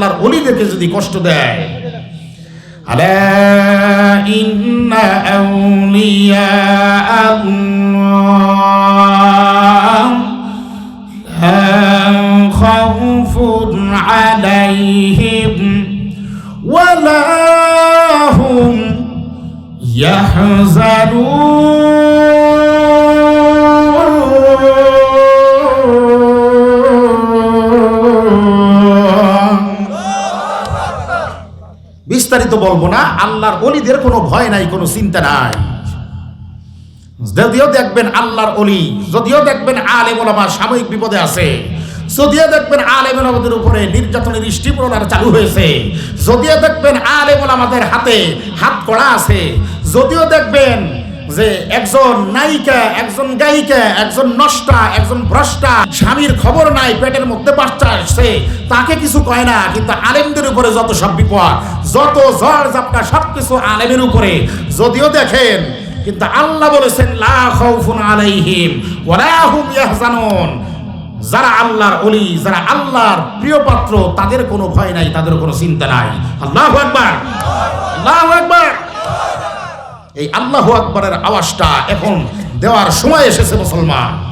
আল্লাহর অলিদেরকে যদি কষ্ট দেয় আলা ইন্না আউলিয়া আল্লাহ لا خوف عليهم ولا هم يحزنون বিস্তারিত বলব না, আল্লাহর অলিদের কোনো ভয় নাই, কোনো চিন্তা নাই। যদিও দেখবেন আল্লাহর অলি, যদিও দেখবেন আলেম ওলামা সাময়িক বিপদে আছে, যদিও দেখবেন আলেম ওলামাদের উপরে নির্যাতনের স্টিমুলার চালু হয়েছে, যদিও দেখবেন আলেম ওলামাদের হাতে হাত কড়া আছে, যদিও দেখবেন যে একজন নায়িকা, একজন গায়িকা, একজন নষ্টা, একজন ভ্রষ্টা, স্বামীর খবর নাই, পেটের মধ্যে বাচ্চা আসছে, তাকে কিছু কয় না, কিন্তু আলেমদের উপরে যত সব বিপদ যত ঝড় ঝাপটা সব কিছু আলেমের উপরে, যদিও দেখেন, কিন্তু আল্লাহ বলেছেন, লা আলাইহিম ওয়ালা ইয়াহজানুন। যারা আল্লাহর অলি যারা আল্লাহর প্রিয় পাত্র, তাদের কোনো ভয় নাই, তাদের কোনো চিন্তা নাই। আল্লাহু আকবার। আল্লাহু আকবার। এই আল্লাহু আকবারের আওয়াজটা এখন দেওয়ার সময় এসেছে মুসলমান।